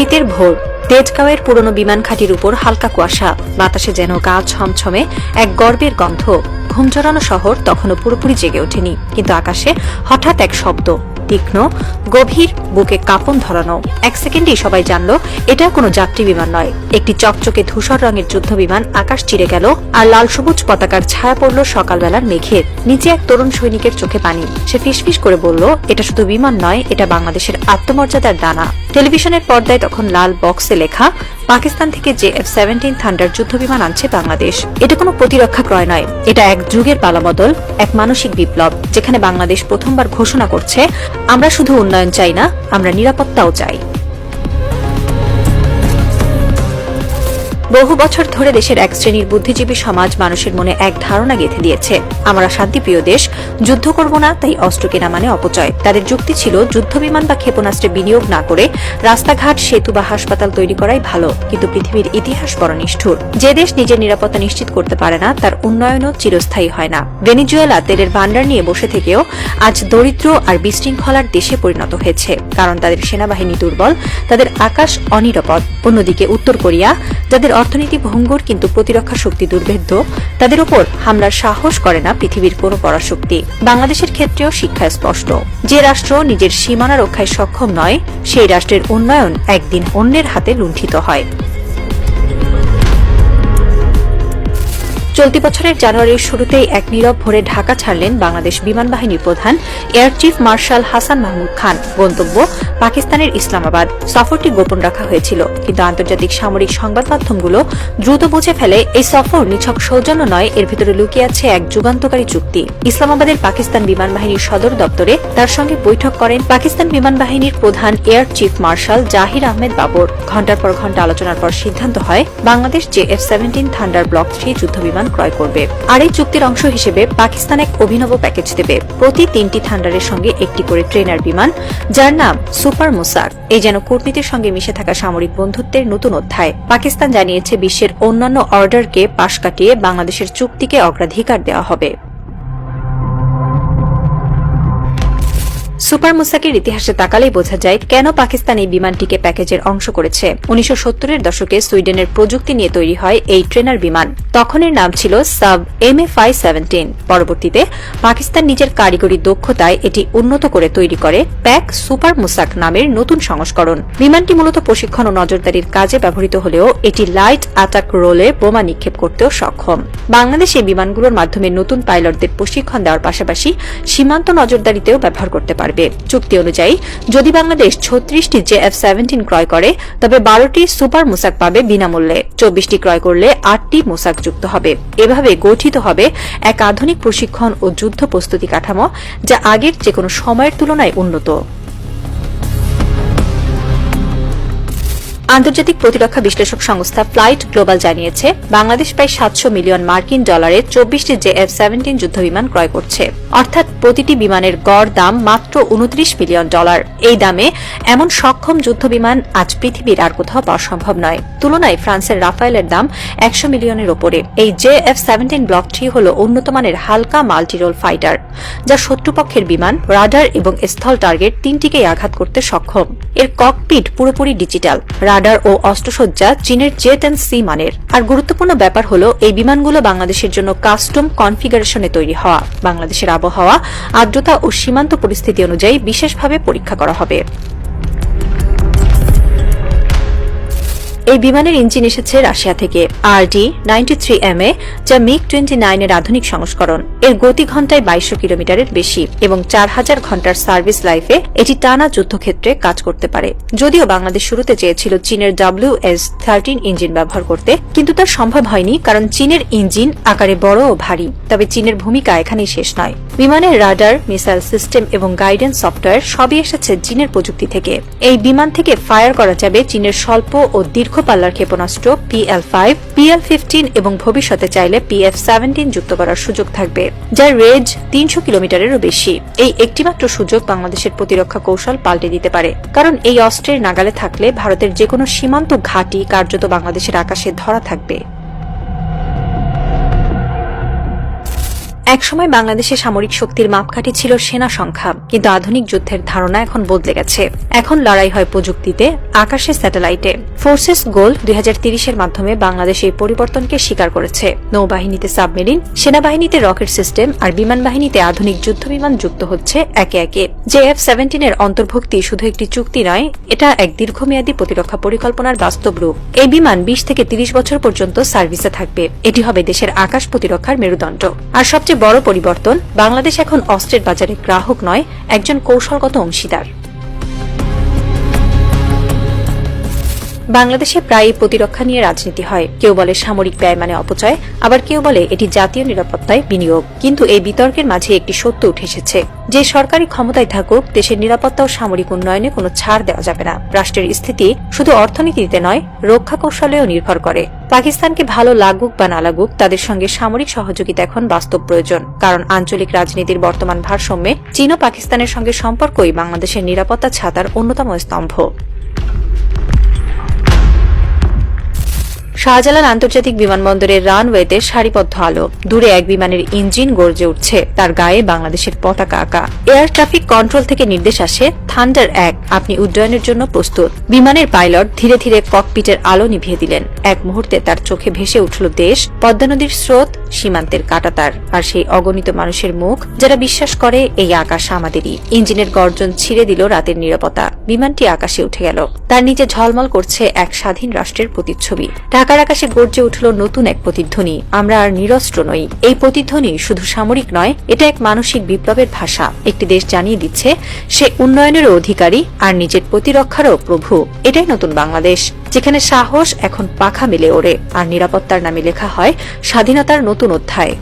শীতের ভোর। তেজগাঁওয়ের পুরনো বিমান ঘাটির উপর হালকা কুয়াশা। বাতাসে যেন গা ছমছমে এক গর্বের গন্ধ। ঘুম জড়ানো শহর তখনও পুরোপুরি জেগে ওঠেনি। কিন্তু আকাশে হঠাৎ এক শব্দ। তীক্ষ্ণ, গভীর বুকে কাঁপন ধরানো। এক সেকেন্ডেই সবাই জানল, এটা কোনো যাত্রী বিমান নয়। একটি চকচকে ধূসর রঙের যুদ্ধ বিমান আকাশ চিরে গেল আর লাল সবুজ পতাকার ছায়া পড়ল সকালবেলার মেঘের। নিচে এক তরুণ সৈনিকের চোখে পানি। সে ফিসফিস করে বলল, এটা শুধু বিমান নয়, এটা বাংলাদেশের আত্মমর্যাদার দানা টেলিভিশনের পর্দায় তখন লাল বক্সে লেখা পাকিস্তান থেকে যে এফ সেভেন্টিন থান্ডার যুদ্ধবিমান আনছে বাংলাদেশ, এটা কোনো প্রতিরক্ষা ক্রয় নয়। এটা এক যুগের পালাবদল এক মানসিক বিপ্লব, যেখানে বাংলাদেশ প্রথমবার ঘোষণা করছে, আমরা শুধু উন্নয়ন চাই না, আমরা নিরাপত্তাও চাই। বহু বছর ধরে দেশের এক শ্রেণির বুদ্ধিজীবী সমাজ মানুষের মনে এক ধারণা গেঁথে দিয়েছে। আমরা শান্তিপ্রিয় দেশ, যুদ্ধ করব না, তাই অস্ত্র কেনা মানে অপচয়। তাদের যুক্তি ছিল যুদ্ধবিমান বা ক্ষেপণাস্ত্রে বিনিয়োগ না করে রাস্তাঘাট, সেতু বা হাসপাতাল তৈরি করাই ভালো, কিন্তু পৃথিবীর ইতিহাস বড় নিষ্ঠুর। যে দেশ নিজের নিরাপত্তা নিশ্চিত করতে পারে না, তার উন্নয়নও চিরস্থায়ী হয় না। ভেনিজুয়েলা তেলের ভান্ডার নিয়ে বসে থেকেও আজ দরিদ্র আর বিশৃঙ্খলার দেশে পরিণত হয়েছে। কারণ তাদের সেনাবাহিনী দুর্বল, তাদের আকাশ অনিরাপদ। অন্যদিকে উত্তর কোরিয়া, যাদের অর্থনীতি ভঙ্গুর কিন্তু প্রতিরক্ষা শক্তি দুর্ভেদ্য, তাদের উপর হামলার সাহস করে না পৃথিবীর কোনো পরাশক্তি। বাংলাদেশের ক্ষেত্রেও শিক্ষা স্পষ্ট। যে রাষ্ট্র নিজের সীমানা রক্ষায় সক্ষম নয়, সেই রাষ্ট্রের উন্নয়ন একদিন অন্যের হাতে লুণ্ঠিত হয়। চলতি বছরের জানুয়ারির শুরুতেই এক নীরব ভোরে ঢাকা ছাড়লেন বাংলাদেশ বিমান বাহিনীর প্রধান air chief marshal Hasan Mahmud Khan. গন্তব্য পাকিস্তানের ইসলামাবাদ। সফরটি গোপন রাখা হয়েছিল। কিন্তু আন্তর্জাতিক সামরিক সংবাদ মাধ্যমগুলো দ্রুত বুঝে ফেলে এই সফর নিছক সৌজন্য নয়, এর ভিতরে লুকিয়ে আছে এক যুগান্তকারী চুক্তি। ইসলামাবাদের পাকিস্তান বিমান বাহিনীর সদর দপ্তরে তার সঙ্গে বৈঠক করেন পাকিস্তান বিমান বাহিনীর প্রধান air chief marshal Zahir Ahmed Babar. ঘণ্টার পর ঘণ্টা আলোচনার পর সিদ্ধান্ত হয়, বাংলাদেশ যে F seventeen thunder block three যুদ্ধ বিমান ক্রয় করবে। আর এই চুক্তির অংশ হিসেবে পাকিস্তান এক অভিনব প্যাকেজ দেবে। প্রতি তিনটি থান্ডারের সঙ্গে একটি করে ট্রেনার বিমান, যার নাম সুপার মুসাক। এই যেন কূটনীতির সঙ্গে মিশে থাকা সামরিক বন্ধুত্বের নতুন অধ্যায়। পাকিস্তান জানিয়েছে বিশ্বের অন্যান্য অর্ডারকে পাশ কাটিয়ে বাংলাদেশের চুক্তিকে অগ্রাধিকার দেওয়া হবে। সুপার মুসাকের ইতিহাসে তাকালেই বোঝা যায় কেন পাকিস্তান এই বিমানটিকে প্যাকেজের অংশ করেছে। উনিশশো সত্তরের দশকে সুইডেনের প্রযুক্তি নিয়ে তৈরি হয় এই ট্রেনার বিমান। তখন এর নাম ছিল sub M A five seventeen. পরবর্তীতে পাকিস্তান নিজের কারিগরি দক্ষতায় এটি উন্নত করে তৈরি করে প্যাক সুপার মুসাক নামের নতুন সংস্করণ। বিমানটি মূলত প্রশিক্ষণ ও নজরদারির কাজে ব্যবহৃত হলেও এটি লাইট অ্যাটাক রোলে বোমা নিক্ষেপ করতেও সক্ষম। বাংলাদেশ এই বিমানগুলোর মাধ্যমে নতুন পাইলটদের প্রশিক্ষণ দেওয়ার পাশাপাশি সীমান্ত নজরদারিতেও ব্যবহার করতে পারবে। চুক্তি অনুযায়ী, যদি বাংলাদেশ ছত্রিশটি জে এফ সেভেন্টিন ক্রয় করে, তবে বারোটি সুপার মুসাক পাবে বিনামূল্যে। চব্বিশটি ক্রয় করলে আটটি মুসাক যুক্ত হবে। এভাবে গঠিত হবে এক আধুনিক প্রশিক্ষণ ও যুদ্ধ প্রস্তুতি কাঠামো, যা আগের যে কোনো সময়ের তুলনায় উন্নত। আন্তর্জাতিক প্রতিরক্ষা বিশ্লেষক সংস্থা ফ্লাইট গ্লোবাল জানিয়েছে, বাংলাদেশ প্রায় সাতশো মিলিয়ন মার্কিন ডলারের চব্বিশটি জে এফ সেভেন্টিন যুদ্ধবিমান ক্রয় করছে। অর্থাৎ প্রতিটি বিমানের গড় দাম মাত্র উনত্রিশ মিলিয়ন ডলার। এই দামে এমন সক্ষম যুদ্ধবিমান আজ পৃথিবীর আর কোথাও পাওয়া সম্ভব নয়। তুলনায় ফ্রান্সের রাফায়েলের দাম একশো মিলিয়নের ওপরে। এই J F seventeen block three হল উন্নত মানের হালকা মাল্টিরোল ফাইটার, যা শত্রুপক্ষের বিমান, রাডার এবং স্থল টার্গেট তিনটিকেই আঘাত করতে সক্ষম। এর ককপিট পুরোপুরি ডিজিটাল। রাডার ও অস্ত্রসজ্জা চীনের জেট অ্যান্ড সি মানের। আর গুরুত্বপূর্ণ ব্যাপার হল, এই বিমানগুলো বাংলাদেশের জন্য কাস্টম কনফিগারেশনে তৈরি হওয়া। বাংলাদেশের আবহাওয়া, আর্দ্রতা ও সীমান্ত পরিস্থিতি অনুযায়ী বিশেষভাবে পরীক্ষা করা হবে। এই বিমানের ইঞ্জিন এসেছে রাশিয়া থেকে R D ninety three M A, যা মিগ টোয়েন্টি নাইনের আধুনিক সংস্করণ। এর গতি ঘন্টায় বাইশশো কিলোমিটারের বেশি এবং চার হাজার ঘণ্টার সার্ভিস লাইফে এটি টানা যুদ্ধক্ষেত্রে কাজ করতে পারে। যদিও বাংলাদেশ শুরুতে চেয়েছিল চীনের ডাব্লিউ এস থার্টিন ইঞ্জিন ব্যবহার করতে, কিন্তু তা সম্ভব হয়নি কারণ চীনের ইঞ্জিন আকারে বড় ও ভারী, তবে চীনের ভূমিকা এখানেই শেষ নয়। বিমানের রাডার, মিসাইল সিস্টেম এবং গাইডেন্স সফটওয়্যার সবই এসেছে চীনের প্রযুক্তি থেকে। এই বিমান থেকে ফায়ার করা যাবে চীনের স্বল্প ও দীর্ঘ পাল্লার ক্ষেপণাস্ত্র পিএল ফাইভ পিএল ফিফটিন এবং ভবিষ্যতে চাইলে পিএফ সেভেন্টিন যুক্ত করার সুযোগ থাকবে যার রেঞ্জ তিনশো কিলোমিটারেরও বেশি। এই একটিমাত্র সুযোগ বাংলাদেশের প্রতিরক্ষা কৌশল পাল্টে দিতে পারে। কারণ এই অস্ত্রের নাগালে থাকলে ভারতের যে কোনো সীমান্ত ঘাঁটি কার্যত বাংলাদেশের আকাশে ধরা থাকবে। একসময় বাংলাদেশের সামরিক শক্তির মাপকাঠি ছিল সেনা সংখ্যা, কিন্তু আধুনিক যুদ্ধের ধারণা এখন বদলে গেছে। এখন লড়াই হয় প্রযুক্তিতে, আকাশে স্যাটেলাইটে। ফোর্সেস গোল দুই এর মাধ্যমে বাংলাদেশ এই পরিবর্তনকে স্বীকার করেছে। নৌবাহিনীতে সাবমেরিন, সেনাবাহিনীতে রকেট সিস্টেম আর বিমান বাহিনীতে আধুনিক যুদ্ধ বিমান যুক্ত হচ্ছে একে একে। জে এফ সেভেন্টিনের অন্তর্ভুক্তি শুধু একটি চুক্তি নয়, এটা এক দীর্ঘমেয়াদী প্রতিরক্ষা পরিকল্পনার বাস্তব রূপ। এই বিমান বিশ থেকে তিরিশ বছর পর্যন্ত সার্ভিসে থাকবে। এটি হবে দেশের আকাশ প্রতিরক্ষার মেরুদণ্ড। আর সবচেয়ে বড় পরিবর্তন। বাংলাদেশ এখন অস্ত্রের বাজারে গ্রাহক নয় একজন কৌশলগত অংশীদার। বাংলাদেশে প্রায়ই প্রতিরক্ষা নিয়ে রাজনীতি হয়। কেউ বলে সামরিক ব্যয় মানে অপচয়, আবার কেউ বলে এটি জাতীয় নিরাপত্তায় বিনিয়োগ। কিন্তু এই বিতর্কের মাঝে একটি সত্য উঠে এসেছে। যে সরকারি ক্ষমতায় থাকুক, দেশের নিরাপত্তা ও সামরিক উন্নয়নে কোনো ছাড় দেওয়া যাবে না। রাষ্ট্রের স্থিতি শুধু অর্থনীতিতে নয়, রক্ষা কৌশলেও নির্ভর করে। পাকিস্তানকে ভালো লাগুক বা না লাগুক, তাদের সঙ্গে সামরিক সহযোগিতা এখন বাস্তব প্রয়োজন। কারণ আঞ্চলিক রাজনীতির বর্তমান ভারসাম্যে চীন ও পাকিস্তানের সঙ্গে সম্পর্কই বাংলাদেশের নিরাপত্তা ছাতার অন্যতম স্তম্ভ। শাহজালাল আন্তর্জাতিক বিমানবন্দরের রানওয়েতে সারিবদ্ধ আলো। দূরে এক বিমানের ইঞ্জিন গর্জে উঠছে। তার গায়ে বাংলাদেশের পতাকা আঁকা। এয়ার ট্রাফিক কন্ট্রোল থেকে নির্দেশ আসে, থান্ডার এক, আপনি উড্ডয়নের জন্য প্রস্তুত। বিমানের পাইলট ধীরে ধীরে ককপিটের আলো নিভিয়ে দিলেন। এক মুহূর্তে তার চোখে ভেসে উঠল দেশ, পদ্মা নদীর স্রোত, সীমান্তের কাটাতার। আর সেই অগণিত মানুষের মুখ, যারা বিশ্বাস করে, এই আকাশ আমাদেরই। ইঞ্জিনের গর্জন ছিঁড়ে দিল রাতের নিরাপত্তা। বিমানটি আকাশে উঠে গেল। তার নিচে ঝলমল করছে এক স্বাধীন রাষ্ট্রের প্রতিচ্ছবি। ঢাকার আকাশে গর্জে উঠল নতুন এক প্রতিধ্বনি। আমরা আর নিরস্ত্র নই। এই প্রতিধ্বনি শুধু সামরিক নয়, এটা এক মানসিক বিপ্লবের ভাষা। একটি দেশ জানিয়ে দিচ্ছে, সে উন্নয়নেরও অধিকারী আর নিজের প্রতিরক্ষারও প্রভু। এটাই নতুন বাংলাদেশ, যেখানে সাহস এখন পাখা মেলে ওড়ে। আর নিরাপত্তার নামে লেখা হয়, স্বাধীনতার নতুন অধ্যায়।